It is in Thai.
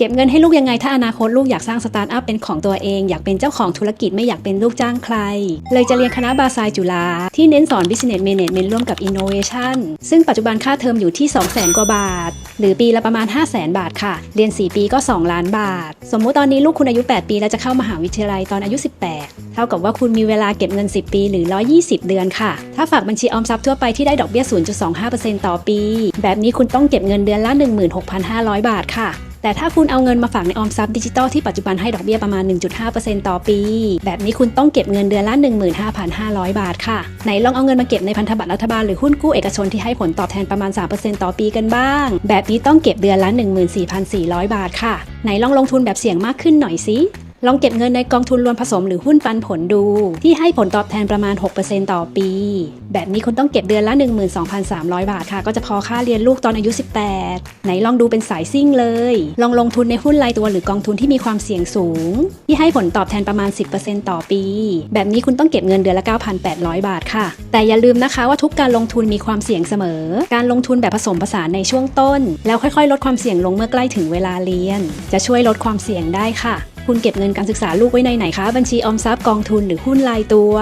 เก็บเงินให้ลูกยังไง ถ้าอนาคตลูกอยากสร้างสตาร์ทอัพเป็นของตัวเอง อยากเป็นเจ้าของธุรกิจไม่อยากเป็นลูกจ้างใคร เลยจะเรียนคณะบาซายจุฬาที่เน้นสอน Business Management ร่วมกับ Innovation ซึ่งปัจจุบันค่าเทอมอยู่ที่ 200,000 กว่าบาท หรือปีละประมาณ 500,000 บาทค่ะ เรียน 4 ปีก็ 2 ล้านบาท สมมุติตอนนี้ลูกคุณอายุ 8 ปีแล้วจะเข้ามหาวิทยาลัยตอนอายุ 18 เท่ากับว่าคุณมีเวลาเก็บเงิน 10 ปีหรือ 120 เดือนค่ะ ถ้าฝากบัญชีออมทรัพย์ทั่วไปที่ได้ดอกเบี้ย 0.25%ต่อปี แบบนี้คุณต้องเก็บเงินเดือนละ 16,500 บาทค่ะ แต่ถ้าคุณเอาเงินมาฝากในออมทรัพย์ดิจิตอลที่ปัจจุบันให้ดอกเบี้ยประมาณ 1.5%ต่อปี แบบนี้คุณต้องเก็บเงินเดือนละ 15,500 บาทค่ะ ไหนลองเอาเงินมาเก็บในพันธบัตรรัฐบาลหรือหุ้นกู้เอกชนที่ให้ผลตอบแทนประมาณ 3%ต่อปีกันบ้าง แบบนี้ต้องเก็บเดือนละ 14,400 บาทค่ะ ไหนลองลงทุนแบบเสี่ยงมากขึ้นหน่อยสิ ลองเก็บเงินในกองทุนรวมผสมหรือหุ้นปันผลดู ที่ให้ผลตอบแทนประมาณ 6%ต่อปี แบบนี้คุณต้องเก็บเดือนละ 12,300 บาทค่ะ ก็จะพอค่าเรียนลูกตอนอายุ 18 ไหนลองดูเป็นสายซิ่งเลย ลองลงทุนในหุ้นรายตัวหรือกองทุนที่มีความเสี่ยงสูง ที่ให้ผลตอบแทนประมาณ 10%ต่อปี แบบนี้คุณต้องเก็บเงินเดือนละ 9,800 บาทค่ะ แต่อย่าลืมนะคะว่าทุกการลงทุนมีความเสี่ยงเสมอ การลงทุนแบบผสมผสานในช่วงต้น แล้วค่อยๆ ลดความเสี่ยงลงเมื่อใกล้ถึงเวลาเรียน จะช่วยลดความเสี่ยงได้ค่ะ คุณเก็บเงินการศึกษาลูกไว้ในไหนคะ บัญชีออมทรัพย์กองทุนหรือหุ้นรายตัว